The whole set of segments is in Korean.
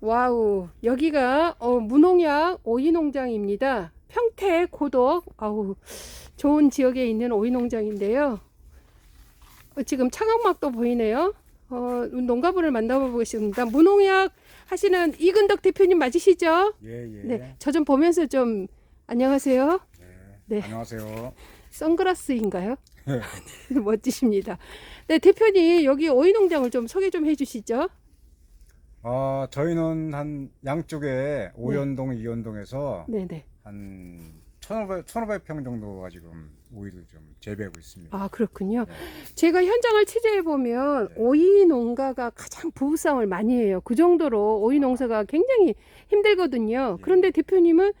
와우, 여기가 어, 무농약 오이 농장입니다. 평택 고덕, 아우, 좋은 지역에 있는 오이 농장인데요. 어, 지금 창업막도 보이네요. 어, 농가분을 만나보겠습니다. 무농약 하시는 이근덕 대표님 맞으시죠? 예, 예. 네, 저 좀 보면서 좀 안녕하세요. 네. 안녕하세요. 선글라스인가요? 멋지십니다. 네, 대표님 여기 오이 농장을 좀 소개 좀 해주시죠. 아, 저희는 한 양쪽에 오연동, 이연동에서 네, 네. 한 1,500, 1,500평 정도가 지금 오이를 좀 재배하고 있습니다. 아 그렇군요. 네. 제가 현장을 취재해 보면 네. 오이 농가가 가장 부부싸움을 많이 해요. 그 정도로 오이 농사가 굉장히 힘들거든요. 예. 그런데 대표님은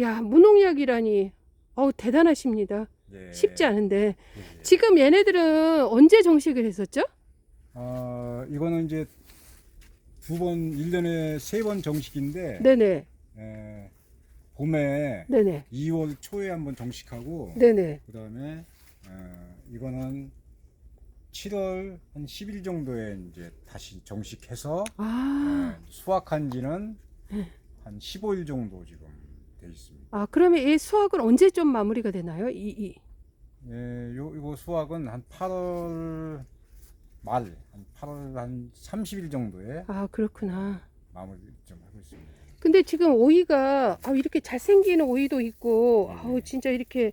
야 무농약이라니 어우 대단하십니다. 예. 쉽지 않은데 예, 예. 지금 얘네들은 언제 정식을 했었죠? 아, 이거는 이제 두 번, 1년에 세 번 정식인데, 네네 에, 봄에 네네 2월 초에 한번 정식하고, 네네 그 다음에, 어, 이거는 7월 한 10일 정도에 이제 다시 정식해서, 아, 예, 수확한 지는 네. 한 15일 정도 지금 돼 있습니다. 아 그러면 이 수확은 언제 좀 마무리가 되나요? 이, 이. 예, 요, 이거 수확은 한 8월 말, 한 8월 한 30일 정도에 아 그렇구나. 마무리 좀 하고 있습니다. 근데 지금 오이가 아, 이렇게 잘생긴 오이도 있고 네. 아우 진짜 이렇게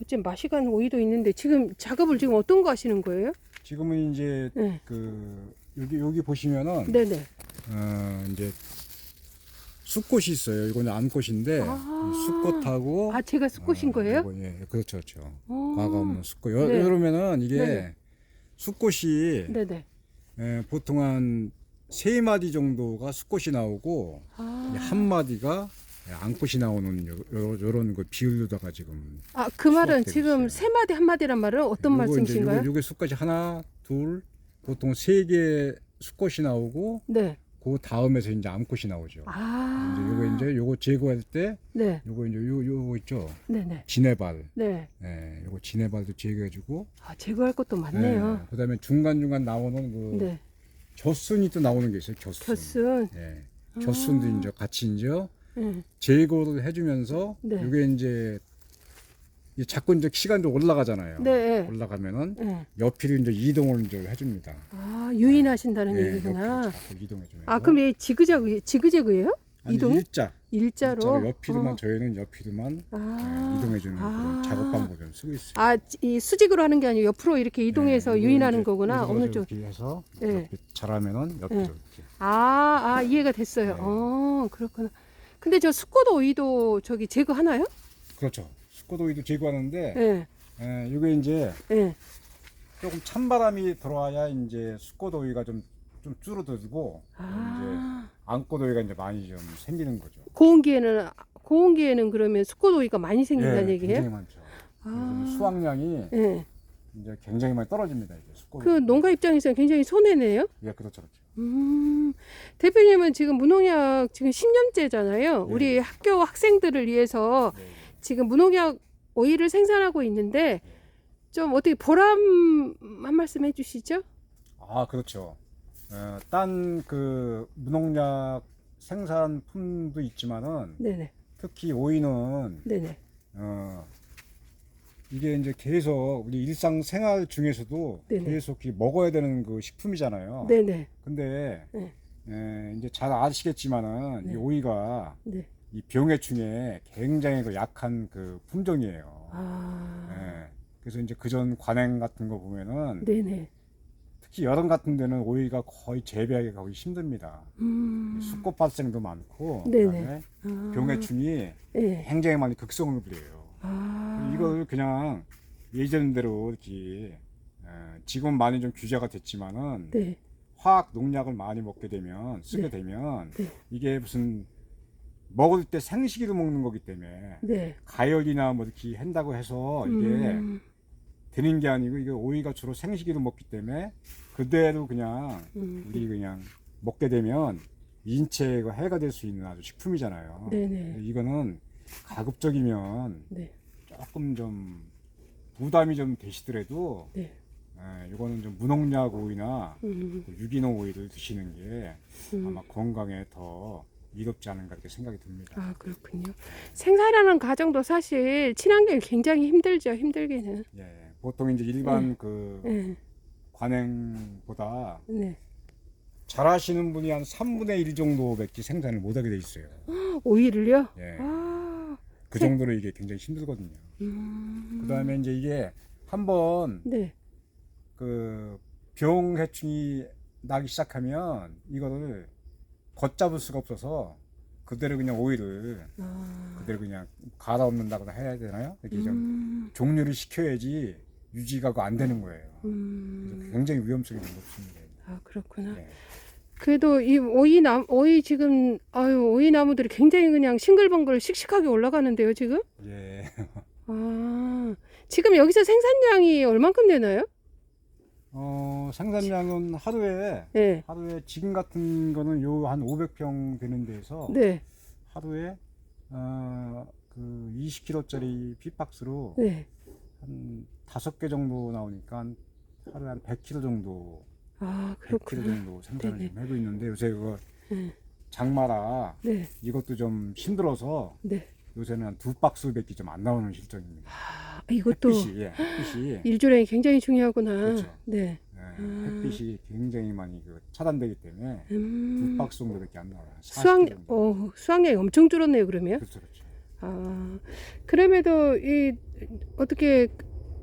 어쩜 맛이 가는 오이도 있는데 지금 작업을 지금 어떤 거 하시는 거예요? 지금은 이제 네. 그 여기 여기 보시면은 네네. 어, 이제 쑥꽃이 있어요. 이거는 암꽃인데 아. 이 쑥꽃하고 아 제가 쑥꽃인 어, 거예요? 예, 그렇죠, 그렇죠. 어. 과가 없는 쑥꽃. 여, 네. 이러면은 이게 네 네. 쑥꽃이 네네. 예, 보통 한 세 마디 정도가 쑥꽃이 나오고 아, 이한 마디가 암꽃이 나오는 요, 요, 요런 그 비율로다가 지금 아, 그 말은 지금 있어요. 세 마디 한 마디란 말은 어떤 요거 이제 말씀이신가요? 요게 쑥까지 하나, 둘, 보통 세개 쑥꽃이 나오고 네. 그 다음에서 이제 암꽃이 나오죠. 아. 이제 요거 이제 요거 제거할 때 네. 요거 이제 요 요거 있죠. 네네. 진해발. 네. 예, 요거 진해발도 제거해주고. 아 제거할 것도 많네요. 예, 그다음에 중간 중간 나오는 그 네. 겨순이 또 나오는 게 있어요. 겨순. 겨순. 예, 겨순도 아. 이제 같이 이제 네. 제거를 해주면서 네. 요게 이제 이 자꾸 이제 시간도 올라가잖아요. 네. 올라가면은 네. 옆으로 이제 이동을 이제 해줍니다. 아 유인하신다는 예, 얘기구나. 자꾸 이동해주면서. 아 그럼 얘 지그재그 지그재그예요? 아니, 이동? 일자. 일자로. 일자로 옆으로만 어. 저희는 옆으로만 아. 예, 이동해주는 아. 그런 작업 방법을 쓰고 있어요. 아, 이 수직으로 하는 게 아니고 옆으로 이렇게 이동해서 네, 유인하는 이제 거구나. 어느 저 쪽? 이렇게 해서 네. 이렇게 잘하면은 옆으로 네. 이렇게. 아, 아, 이해가 됐어요. 네. 어, 그렇구나. 근데 저 수꽃 오이도 저기 제거하나요? 그렇죠. 쑥고도이도 제거하는데 예, 예, 이게 이제 예. 조금 찬바람이 들어와야 이제 쑥고도이가 좀 좀 줄어들고 아, 암고도이가 이제 많이 좀 생기는 거죠. 고온기에는, 고온기에는 그러면 오이가 많이 생긴다는 예, 얘기예요? 굉장히 많죠. 그래서 아, 수확량이 예. 이제 굉장히 많이 떨어집니다. 이제. 그 농가 입장에서는 굉장히 손해네요? 예, 그렇죠, 그렇죠. 음, 대표님은 지금 무농약 지금 10년째잖아요. 네. 우리 학교 학생들을 위해서 네. 지금 무농약 오이를 생산하고 있는데 좀 어떻게 보람 한 말씀 해주시죠? 아, 그렇죠. 어, 딴그 무농약 생산품도 있지만은 네네, 특히 오이는 네네, 어, 이게 이제 계속 우리 일상 생활 중에서도 네네. 계속 이 먹어야 되는 그 식품이잖아요. 네네, 근데 네. 에, 이제 잘 아시겠지만은 네. 이 오이가 네. 이 병해충에 굉장히 그 약한 그 품종이에요. 아, 예. 그래서 이제 그전 관행 같은 거 보면은 네네, 특히 여름 같은 데는 오이가 거의 재배하기 거의 힘듭니다. 음, 수꽃 발생도 많고 네네. 그다음에 아, 병해충이 예, 굉장히 많이 극성을 부려요. 아, 이걸 그냥 예전대로 이렇게 어, 지금 많이 좀 규제가 됐지만은 네, 화학 농약을 많이 먹게 되면 쓰게 네. 되면 네. 이게 무슨 먹을 때 생식기로 먹는 거기 때문에 네, 가열이나 뭐 이렇게 한다고 해서 이게 음, 되는 게 아니고 이게 오이가 주로 생식기로 먹기 때문에 그대로 그냥 음, 우리 그냥 먹게 되면 인체에 해가 될 수 있는 아주 식품이잖아요. 네네, 이거는 가급적이면 네, 조금 좀 부담이 좀 되시더라도 네, 예, 이거는 좀 무농약 오이나 음, 그 유기농 오이를 드시는 게 음. 아마 건강에 더 이롭지 않은가 이렇게 생각이 듭니다. 아 그렇군요. 생산하는 과정도 사실 친환경이 굉장히 힘들죠. 힘들기는. 예, 보통 이제 일반 그 네, 관행보다 네. 잘하시는 분이 한 3분의 1 정도밖에 생산을 못하게 돼 있어요. 오이를요? 예, 아, 그 정도로 이게 굉장히 힘들거든요. 음, 그 다음에 이제 이게 한번 네, 그 병해충이 나기 시작하면 이거를 걷잡을 수가 없어서 그대로 그냥 오이를 아, 그대로 그냥 갈아 엎는다거나 해야 되나요? 이렇게 좀 음, 종류를 시켜야지 유지가 안 되는 거예요. 그래서 음, 굉장히 위험성이 좀 높습니다. 아 그렇구나. 네. 그래도 이 오이 나 오이 지금 아유 오이 나무들이 굉장히 그냥 싱글벙글 씩씩하게 올라가는데요 지금? 예. 아 지금 여기서 생산량이 얼만큼 되나요? 어, 생산량은 하루에 네, 하루에 지금 같은 거는 요 한 500평 되는 데에서 네, 하루에 어, 그 20kg짜리 핏박스로 네. 한 다섯 개 정도 나오니까 하루에 한 100kg 정도, 아 100kg 그렇구나. 정도 생산을 네네. 좀 하고 있는데 요새 그거 네, 장마라 네, 이것도 좀 힘들어서 네. 요새는 한 두 박스밖에 좀 안 나오는 실정입니다. 아, 이것도 햇빛이, 예, 햇빛이, 일조량이 굉장히 중요하구나. 그렇죠. 네. 예, 음. 햇빛이 굉장히 많이 그 차단되기 때문에 두 음, 박스 정도밖에 안 나와요. 40kg 수확 정도. 어 수확량이 엄청 줄었네요 그러면. 그렇죠, 그렇죠. 아 그럼에도 이 어떻게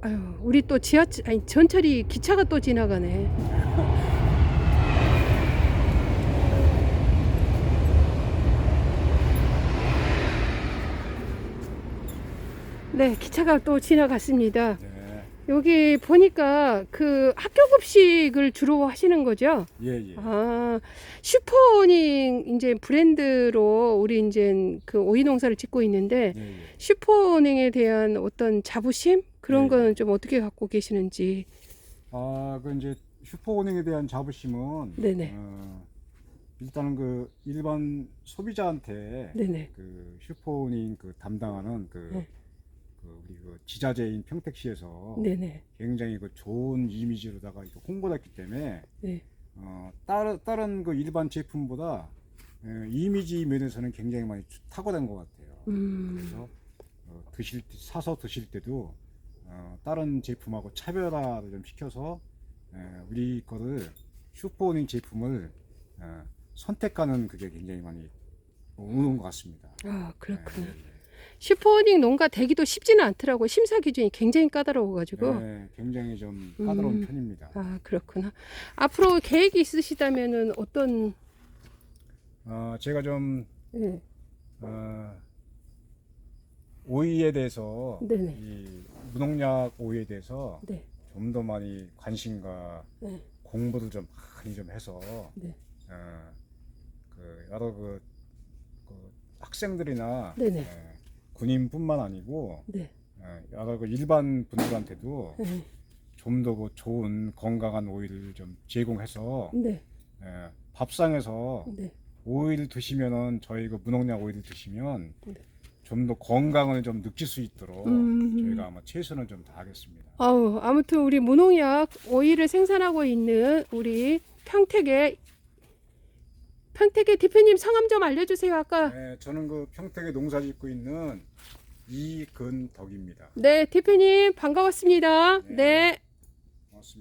아유 우리 또 지하철 아니 전철이 기차가 또 지나가네. 네 기차가 또 지나갔습니다. 네, 여기 보니까 그 학교 급식을 주로 하시는 거죠? 예, 예. 아, 슈퍼닝 이제 브랜드로 우리 이제 그 오이 농사를 짓고 있는데 예, 예. 슈퍼닝에 대한 어떤 자부심 그런 네. 거는 좀 어떻게 갖고 계시는지. 아, 그 이제 슈퍼오닝에 대한 자부심은 네네. 어, 일단은 그 일반 소비자한테 네네. 그 슈퍼오닝 그 담당하는 그, 네. 그 우리 그 지자체인 평택시에서 네네. 굉장히 그 좋은 이미지로다가 이거 홍보를 했기 때문에 네. 어, 다른 다른 그 일반 제품보다 에, 이미지 면에서는 굉장히 많이 주- 탁월한 것 같아요. 음. 그래서 어, 드실 때- 사서 드실 때도 어, 다른 제품하고 차별화를 좀 시켜서 에, 우리 거를 슈퍼오닝 제품을 어, 선택하는 그게 굉장히 많이 오는 것 같습니다. 아. 네, 네, 슈퍼닝 농가 되기도 쉽지는 않더라고요. 심사 기준이 굉장히 까다로워가지고. 네, 굉장히 좀 까다로운 음. 편입니다. 아, 그렇구나. 앞으로 계획이 있으시다면은 어떤, 어, 제가 좀 네. 어, 오이에 대해서 네네. 이 무농약 오이에 대해서 네. 좀 더 많이 관심과 네. 공부를 좀 많이 좀 해서 네. 어, 그 여러 그, 그 학생들이나 네네. 예, 군인뿐만 아니고 네. 예, 여러 그 일반 분들한테도 네. 좀더그 좋은 건강한 오이를 좀 제공해서 네. 예, 밥상에서 네. 오이를 드시면은 저희 그 무농약 오이를 드시면 네. 좀 더 건강을 좀 느낄 수 있도록 음. 저희가 아마 최선을 좀 다하겠습니다. 아우, 아무튼 우리 무농약 오이를 생산하고 있는 우리 평택의 평택의 대표님 성함 좀 알려주세요. 아까 네, 저는 그 평택에 농사 짓고 있는 이근덕입니다. 네 대표님 반가웠습니다. 네. 네.